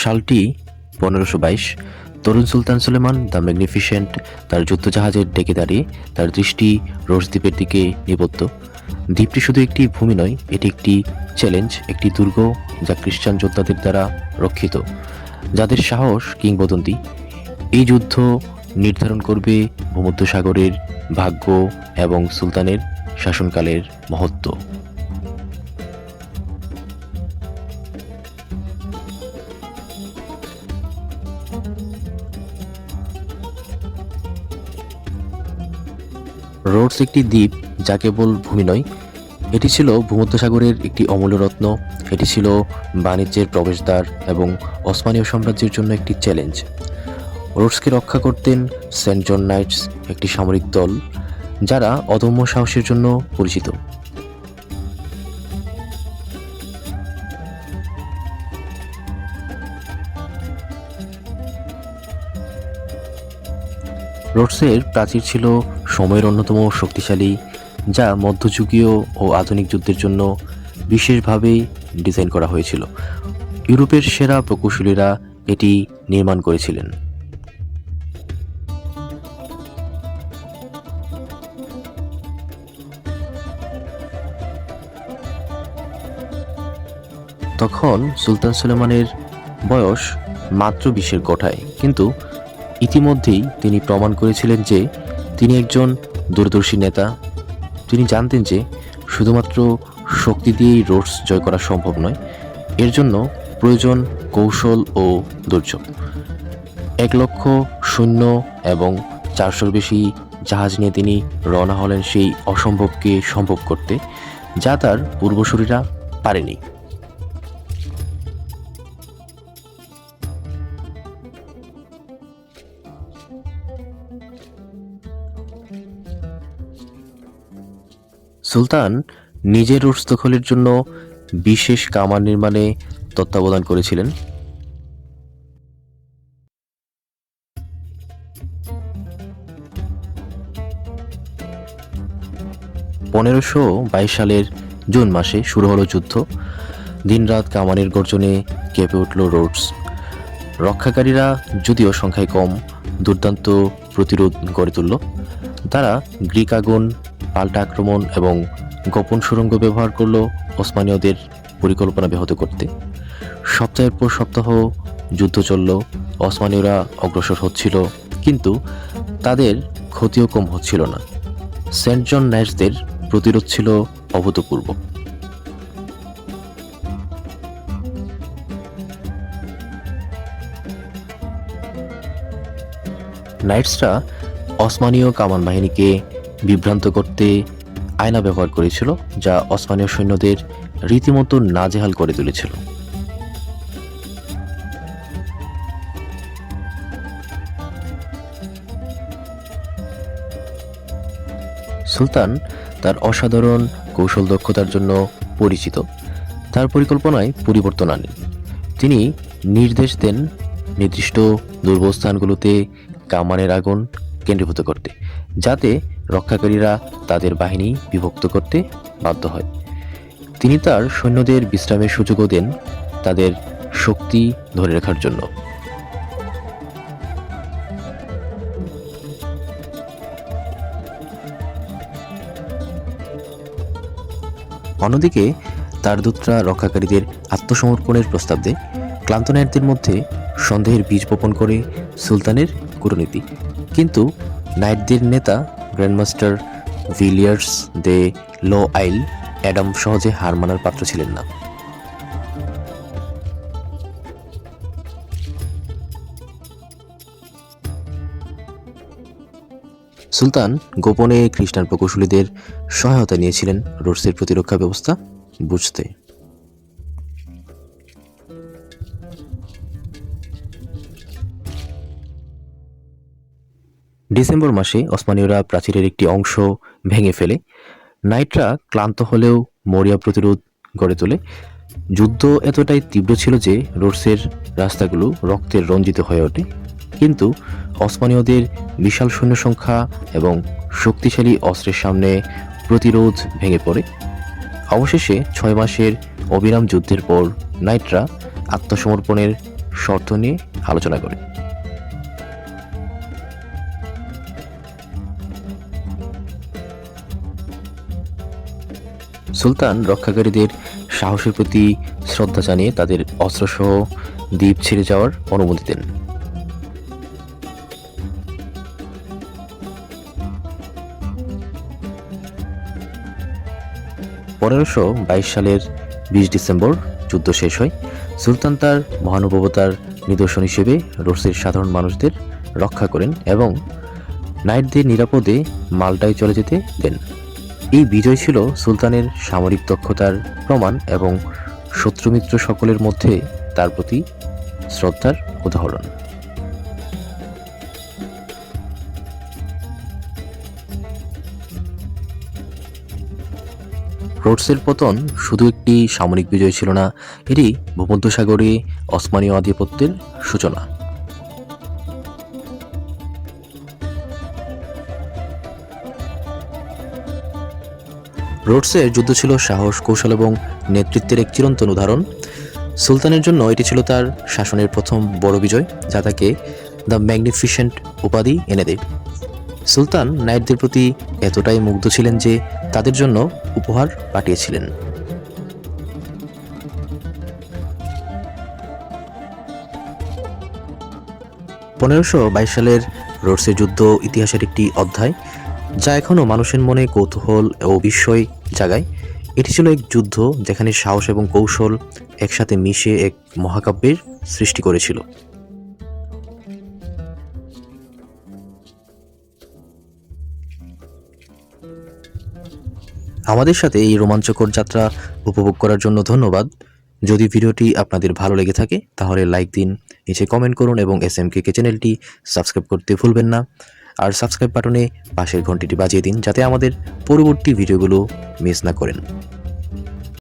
সালটি পনেরোশো বাইশ। তরুণ সুলতান সুলেমান, দ্য ম্যাগনিফিসেন্ট তার যুদ্ধজাহাজের ডেকে দাঁড়িয়ে তার দৃষ্টি রোজ দ্বীপের দিকে নিবদ্ধ। দ্বীপটি শুধু একটি ভূমি নয়, এটি একটি চ্যালেঞ্জ, একটি দুর্গ যা খ্রিস্টান যোদ্ধাদের দ্বারা রক্ষিত, যাদের সাহস কিংবদন্তি। এই যুদ্ধ নির্ধারণ করবে ভূমধ্যসাগরের ভাগ্য এবং সুলতানের শাসনকালের মহত্ব। রোডস একটি দ্বীপ, যা কেবল ভূমি নয়। এটি ছিল ভূমধ্যসাগরের একটি অমূল্য রত্ন। এটি ছিল বাণিজ্যের প্রবেশদ্বার এবং অসমানীয় সাম্রাজ্যের জন্য একটি চ্যালেঞ্জ। রোডসকে রক্ষা করতেন সেন্ট জন নাইটস, একটি সামরিক দল, যারা অদম্য সাহসের জন্য পরিচিত। রোডসের প্রাচীর ছিল সময়ের অন্যতম শক্তিশালী, যা মধ্যযুগীয় ও আধুনিক যুদ্ধের জন্য বিশেষভাবে ডিজাইন করা হয়েছিল। ইউরোপের সেরা প্রকৌশলীরা এটি নির্মাণ করেছিলেন। তখন সুলতান সুলেমানের বয়স মাত্র বিশের কোঠায়, কিন্তু ইতিমধ্যেই তিনি প্রমাণ করেছিলেন যে তিনি একজন দূরদর্শী নেতা। তিনি জানতেন যে শুধুমাত্র শক্তি দিয়েই রোডস জয় করা সম্ভব নয়, এর জন্য প্রয়োজন কৌশল ও ধৈর্য এক লক্ষ শূন্য এবং চারশোর বেশি জাহাজ নিয়ে তিনি রওনা হলেন সেই অসম্ভবকে সম্ভব করতে, যা তার পূর্বসূরীরা পারেনি। সুলতান নিজের রোডস দখলের জন্য বিশেষ কামান নির্মাণে তত্ত্বাবধান করেছিলেন। পনেরোশো বাইশ সালের জুন মাসে শুরু হলো যুদ্ধ। দিনরাত কামানের গর্জনে কেঁপে উঠল রোডস। রক্ষাকারীরা যদিও সংখ্যায় কম, দুর্দান্ত প্রতিরোধ গড়ে তুলল। তারা গ্রিক আগুন পাল্টা আক্রমণ এবং গোপন সুড়ঙ্গ ব্যবহার করল ওসমানীয়দের পরিকল্পনা ব্যাহত করতে। সপ্তাহের পর সপ্তাহ যুদ্ধ চলল, ওসমানীয়রা অগ্রসর হচ্ছিল, কিন্তু তাদের ক্ষতিও কম হচ্ছিল না। সেন্ট জন নাইটসদের প্রতিরোধ ছিল অভূতপূর্ব। নাইটসরা অসমানীয় কামান বাহিনীকে বিভ্রান্ত করতে আয়না ব্যবহার করেছিল, যা অসমানীয় সৈন্যদের রীতিমতো নাজেহাল করে তুলেছিল। সুলতান তার অসাধারণ কৌশল দক্ষতার জন্য পরিচিত। তার পরিকল্পনায় পরিবর্তন আনেন। তিনি নির্দেশ দেন নির্দিষ্ট দুর্বস্থানগুলোতে কামানের আগুন কেন্দ্রীভূত করতে, যাতে রক্ষাকারীরা তাদের বাহিনী বিভক্ত করতে বাধ্য হয়। তিনি তার সৈন্যদের বিশ্রামের সুযোগও দেন তাদের শক্তি ধরে রাখার জন্য। অন্যদিকে, তার দূতরা রক্ষাকারীদের আত্মসমর্পণের প্রস্তাব দেয়। ক্লান্ত নায়কদের মধ্যে সন্দেহের বীজ বপন করে সুলতানের কূটনীতি কিন্তু নাইটদের নেতা, গ্র্যান্ডমাস্টার ভিলিয়ার্স দে লো আইল, অ্যাডাম সহজে হার মানার পাত্র ছিলেন না। সুলতান গোপনে খ্রিস্টান প্রকৌশলীদের সহায়তা নিয়েছিলেন রোডসের প্রতিরক্ষা ব্যবস্থা বুঝতে। ডিসেম্বর মাসে ওসমানীয়রা প্রাচীরের একটি অংশ ভেঙে ফেলে। নাইটরা ক্লান্ত হলেও মরিয়া প্রতিরোধ গড়ে তোলে। যুদ্ধ এতটাই তীব্র ছিল যে রোডসের রাস্তাগুলো রক্তের রঞ্জিত হয়ে ওঠে। কিন্তু অসমানীয়দের বিশাল সৈন্য সংখ্যা এবং শক্তিশালী অস্ত্রের সামনে প্রতিরোধ ভেঙে পড়ে। অবশেষে ছয় মাসের অবিরাম যুদ্ধের পর নাইটরা আত্মসমর্পণের শর্ত নিয়ে আলোচনা করে। সুলতান রক্ষাকারীদের সাহসের প্রতি শ্রদ্ধা জানিয়ে তাদের অস্ত্রসহ দ্বীপ ছেড়ে যাওয়ার অনুমতি দেন। পনেরোশো বাইশ সালের বিশ ডিসেম্বর যুদ্ধ শেষ হয়। সুলতান তার মহানুভবতার নিদর্শন হিসেবে রোডসের সাধারণ মানুষদের রক্ষা করেন এবং নাইটদের নিরাপদে মাল্টায় চলে যেতে দেন। এই বিজয় ছিল সুলতানের সামরিক দক্ষতার প্রমাণ এবং শত্রুমিত্র সকলের মধ্যে তার প্রতি শ্রদ্ধার উদাহরণ। রোডসের পতন শুধু একটি সামরিক বিজয় ছিল না, এটি ভূমধ্যসাগরে অসমানীয় আধিপত্যের সূচনা। রোডসের যুদ্ধ ছিল সাহস, কৌশল এবং নেতৃত্বের এক চিরন্তন উদাহরণ। সুলতানের জন্য এটি ছিল তার শাসনের প্রথম বড় বিজয়, যা তাকে দ্য ম্যাগনিফিসেন্ট উপাধি এনে দেয়। সুলতান নাইটদের প্রতি এতটাই মুগ্ধ ছিলেন যে তাদের জন্য উপহার পাঠিয়েছিলেন। পনেরোশো বাইশ সালের রোডসের যুদ্ধ ইতিহাসের একটি অধ্যায়। যা এখনও মানুষের মনে কৌতূহল ও বিস্ময় জাগায়। এটি ছিল এক যুদ্ধ যেখানে সাহস এবং কৌশল একসাথে মিশে এক মহাকাব্যের সৃষ্টি করেছিল। আমাদের সাথে এই রোমাঞ্চকর যাত্রা উপভোগ করার জন্য ধন্যবাদ। যদি ভিডিওটি আপনাদের ভালো লেগে থাকে, তাহলে লাইক দিন, নিচে কমেন্ট করুন এবং এস এম কে চ্যানেলটি সাবস্ক্রাইব করতে ভুলবেন না। আর সাবস্ক্রাইব বাটনে পাশের ঘন্টিটি বাজিয়ে দিন যাতে আমাদের পরবর্তী ভিডিওগুলো মিস না করেন।